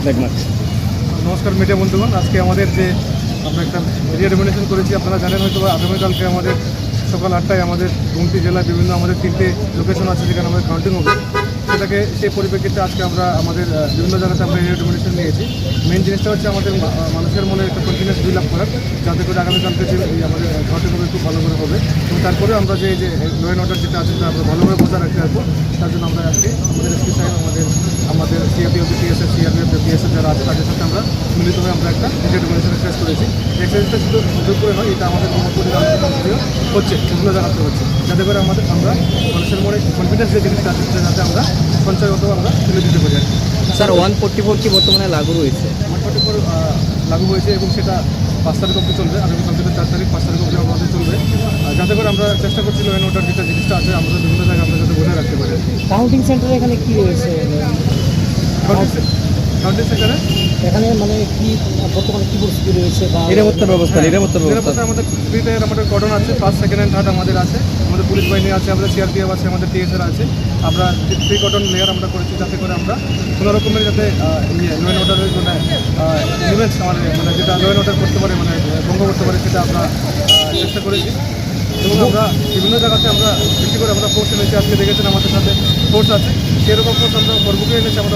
নমস্কার মিডিয়া বন্ধুগণ, আজকে আমাদের যে আমরা একটা এরিয়া ডোমিনেশন করেছি, আপনারা জানেন হয়তো আগামীকালকে আমাদের সকাল আটটায় আমাদের গুমতি জেলায় বিভিন্ন আমাদের তিনটে লোকেশন আছে যেখানে আমাদের কাউন্টিং হবে। সেটাকে সেই পরিপ্রেক্ষিতে আজকে আমরা আমাদের বিভিন্ন জায়গাতে আমরা এরিয়া ডোমিনেশন নিয়েছি। মেন জিনিসটা হচ্ছে আমাদের মানুষের মনে একটা কনফিডেন্স বিল আপ করার, যাতে করে আগামীকালকে যে আমাদের কাউন্টিং হবে খুব ভালো করে হবে। এবং তারপরে আমরা যে যে লো অর্ডার যেটা আছে, সেটা আমরা ভালোভাবে বজায় রাখতে পারব। তার জন্য আমরা আজকে আমাদের এসপি সাহেব আমাদের আছে তাদের সাথে আমরা মিলিত হয়ে আমরা একটা এরিয়া ডোমিনেশন এক্সারসাইজ করেছি। এক্সারসাইজটা শুধু সুযোগ করে হয় এটা আমাদের হচ্ছে বিভিন্ন জায়গাতে হচ্ছে যাতে করে আমাদের আমরা মানুষের মনে কনফিডেন্স যে জিনিসটা আছে সেটা যাতে আমরা সঞ্চয় অথবা আমরা তুলে দিতে পারি স্যার ওয়ান ফোর্টি ফোর কি বর্তমানে লাগু রয়েছে? আমার পার্টি পর লাগু হয়েছে এবং সেটা পাঁচ তারিখ অব্দি চলবে আগামীকাল থেকে চার তারিখ পাঁচ তারিখ অবধি আমাদের চলবে। আর যাতে করে আমরা চেষ্টা করছি লো ওটার যেটা জিনিসটা আছে আমাদের বিভিন্ন জায়গায় আমরা যাতে বজায় রাখতে পারি কাউন্টিং সেন্টার এখানে কি রয়েছে? কাউন্টিং সেন্টারে এখানে মানে কি বর্তমানে কি পরিস্থিতি রয়েছে বা নিরাপত্তা ব্যবস্থা নিরাপত্তা ব্যবস্থা। আমাদের আমাদের কর্ডন আছে ফার্স্ট সেকেন্ড অ্যান্ড থার্ড আমাদের আছে। আমাদের পুলিশ বাহিনী আছে আমাদের সিআরপিএফ আছে আমাদের টিএসআর আছে। আমরা থ্রি কর্ডন লেয়ার আমরা করেছি যাতে করে আমরা কোনো রকমের যাতে লো অ্যান্ড অর্ডারের মানে ইভেন্টস আমাদের মানে যেটা লো অ্যান্ড অর্ডার করতে পারে মানে ভঙ্গ করতে পারে সেটা আমরা চেষ্টা করেছি। এবং আমরা বিভিন্ন জায়গাতে আমরা বেশি করে আমরা ফোর্স এনেছি। আজকে দেখেছেন আমাদের সাথে ফোর্স আছে। সেরকম ফোর্স আমরা বরবুকে এনেছি আমরা